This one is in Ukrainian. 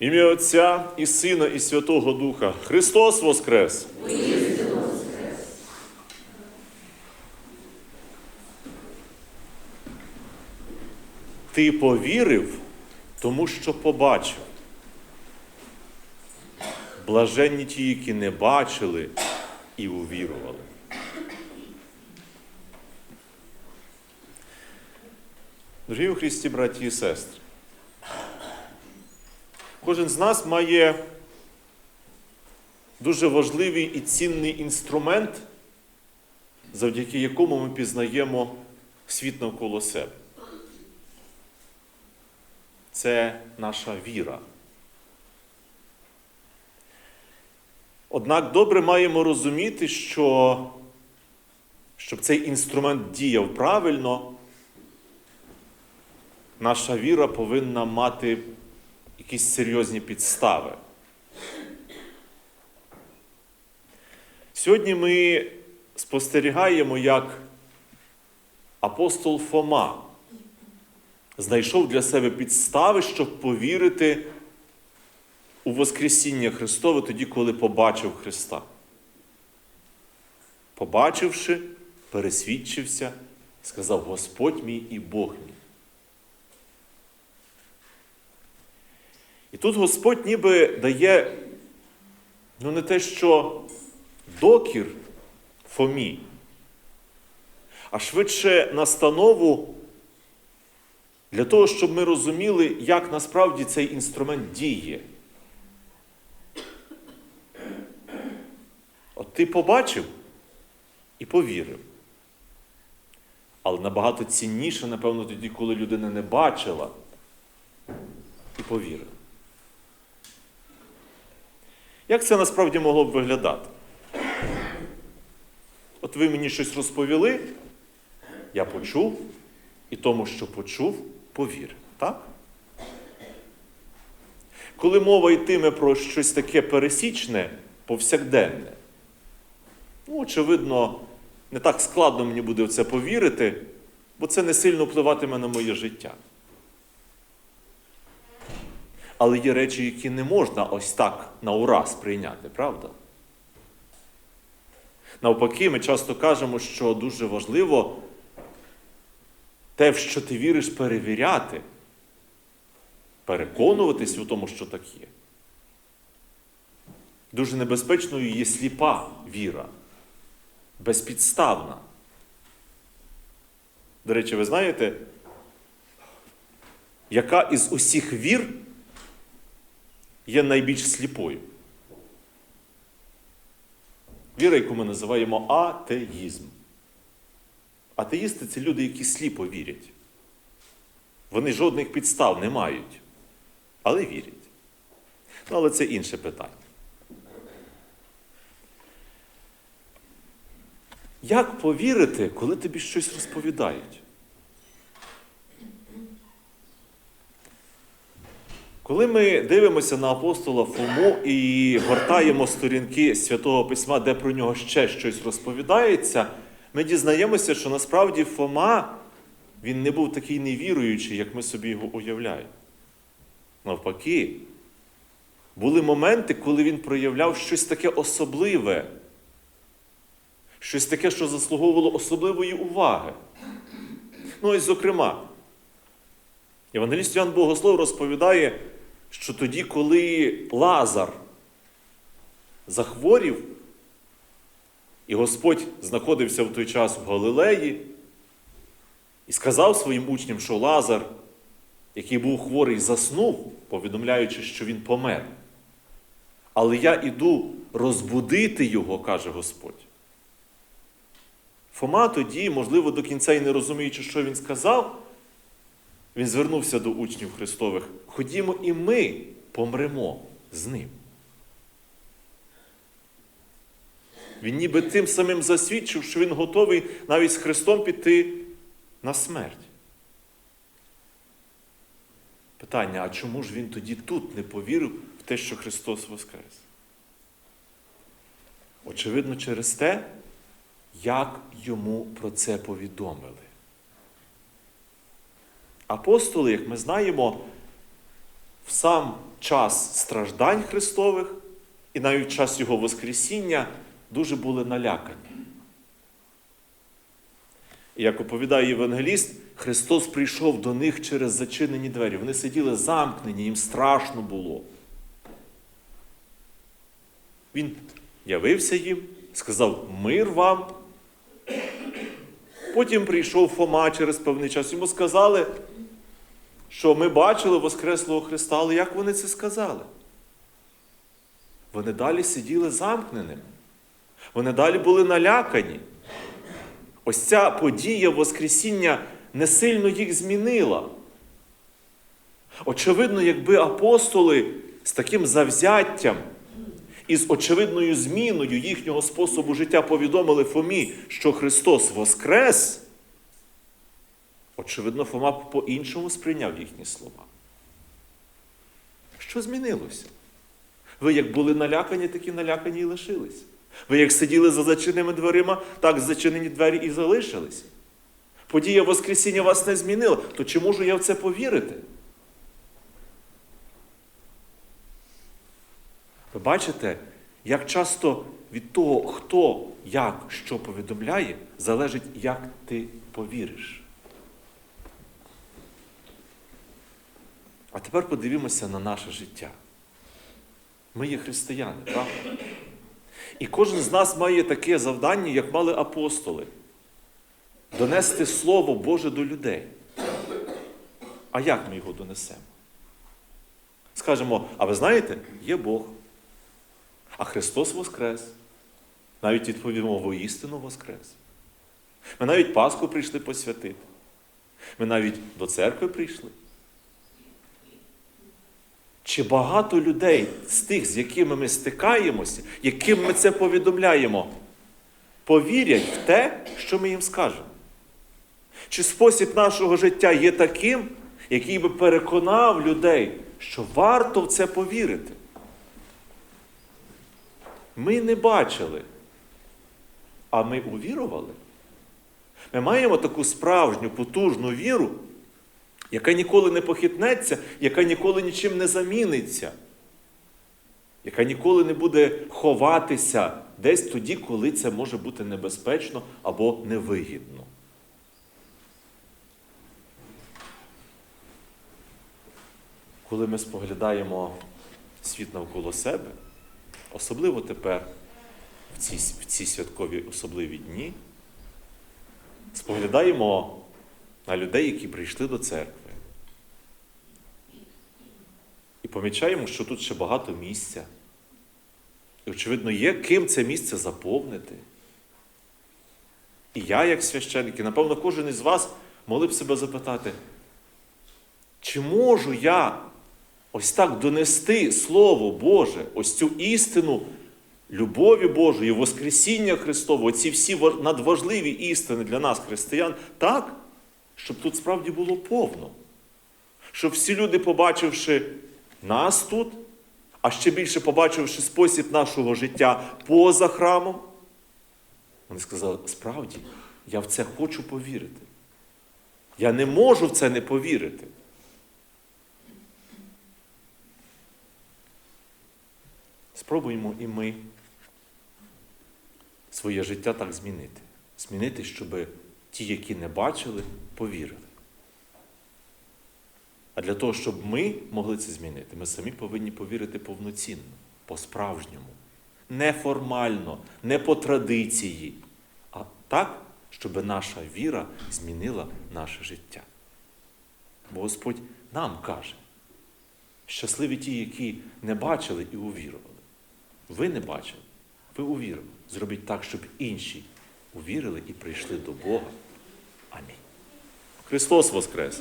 Ім'я Отця і Сина, і Святого Духа. Христос Воскрес! Ти повірив, тому що побачив. Блаженні ті, які не бачили і увірували. Дорогі у Христі, браті і сестри, кожен з нас має дуже важливий і цінний інструмент, завдяки якому ми пізнаємо світ навколо себе. Це наша віра. Однак добре маємо розуміти, що щоб цей інструмент діяв правильно, наша віра повинна мати якісь серйозні підстави. Сьогодні ми спостерігаємо, як апостол Фома знайшов для себе підстави, щоб повірити у Воскресіння Христове тоді, коли побачив Христа. Побачивши, пересвідчився, сказав Господь мій і Бог мій. І тут Господь ніби дає, ну не те, що докір Фомі, а швидше настанову для того, щоб ми розуміли, як насправді цей інструмент діє. От ти побачив і повірив. Але набагато цінніше, напевно, тоді, коли людина не бачила і повірила. Як це насправді могло б виглядати? От ви мені щось розповіли, я почув, і тому, що почув, повірив. Так? Коли мова йтиме про щось таке пересічне, повсякденне, ну, очевидно, не так складно мені буде в це повірити, бо це не сильно впливатиме на моє життя. Але є речі, які не можна ось так на ураз прийняти, правда? Навпаки, ми часто кажемо, що дуже важливо те, в що ти віриш, перевіряти, переконуватись у тому, що так є. Дуже небезпечною є сліпа віра, безпідставна. До речі, ви знаєте, яка із усіх вір є найбільш сліпою? Віра, яку ми називаємо атеїзм. Атеїсти це люди, які сліпо вірять. Вони жодних підстав не мають, але вірять. Ну, але це інше питання. Як повірити, коли тобі щось розповідають? Коли ми дивимося на апостола Фому і гортаємо сторінки Святого Письма, де про нього ще щось розповідається, ми дізнаємося, що насправді Фома він не був такий невіруючий, як ми собі його уявляємо. Навпаки, були моменти, коли він проявляв щось таке особливе, щось таке, що заслуговувало особливої уваги. Ну, ось, зокрема, Євангеліст Ян Богослов розповідає, що тоді, коли Лазар захворів, і Господь знаходився в той час в Галилеї і сказав своїм учням, що Лазар, який був хворий, заснув, повідомляючи, що він помер. Але я іду розбудити його, каже Господь. Фома тоді, можливо, до кінця і не розуміючи, що він сказав, він звернувся до учнів Христових. Ходімо і ми помремо з ним. Він ніби тим самим засвідчив, що він готовий навіть з Христом піти на смерть. Питання, а чому ж він тоді тут не повірив в те, що Христос Воскрес? Очевидно, через те, як йому про це повідомили. Апостоли, як ми знаємо, в сам час страждань Христових і навіть в час Його Воскресіння дуже були налякані. І як оповідає Євангеліст, Христос прийшов до них через зачинені двері. Вони сиділи замкнені, їм страшно було. Він явився їм, сказав мир вам. Потім прийшов Фома через певний час. Йому сказали, що ми бачили Воскреслого Христа, але як вони це сказали? Вони далі сиділи замкненими. Вони далі були налякані. Ось ця подія Воскресіння не сильно їх змінила. Очевидно, якби апостоли з таким завзяттям і з очевидною зміною їхнього способу життя повідомили Фомі, що Христос Воскрес, очевидно, Фома по-іншому сприйняв їхні слова. Що змінилося? Ви як були налякані, так і налякані і лишились. Ви як сиділи за зачиненими дверима, так зачинені двері і залишились. Подія Воскресіння вас не змінила, то чи можу я в це повірити? Ви бачите, як часто від того, хто як що повідомляє, залежить, як ти повіриш. А тепер подивімося на наше життя. Ми є християни, правда? І кожен з нас має таке завдання, як мали апостоли донести Слово Боже до людей. А як ми його донесемо? Скажемо, а ви знаєте, є Бог. А Христос Воскрес. Навіть відповімо воістину Воскрес. Ми навіть Пасху прийшли посвятити. Ми навіть до церкви прийшли. Чи багато людей з тих, з якими ми стикаємося, яким ми це повідомляємо, повірять в те, що ми їм скажемо? Чи спосіб нашого життя є таким, який би переконав людей, що варто в це повірити? Ми не бачили, а ми увірували. Ми маємо таку справжню, потужну віру, яка ніколи не похитнеться, яка ніколи нічим не заміниться, яка ніколи не буде ховатися десь тоді, коли це може бути небезпечно або невигідно. Коли ми споглядаємо світ навколо себе, особливо тепер, в ці, в ці святкові особливі дні, споглядаємо на людей, які прийшли до церкви. І помічаємо, що тут ще багато місця. І, очевидно, є ким це місце заповнити. І я, як священник, і, напевно, кожен із вас могли б себе запитати, чи можу я ось так донести Слово Боже, ось цю істину любові Божої, Воскресіння Христового, ці всі надважливі істини для нас, християн, так, щоб тут справді було повно. Щоб всі люди, побачивши нас тут, а ще більше побачивши спосіб нашого життя поза храмом, вони сказали, справді, я в це хочу повірити. Я не можу в це не повірити. Спробуємо і ми своє життя так змінити. Змінити, щоб ті, які не бачили, повірили. А для того, щоб ми могли це змінити, ми самі повинні повірити повноцінно, по-справжньому, не формально, не по традиції, а так, щоб наша віра змінила наше життя. Бо Господь нам каже, щасливі ті, які не бачили і увірували. Ви не бачили, ви увірили. Зробіть так, щоб інші увірили і прийшли до Бога. Амінь. Христос Воскрес!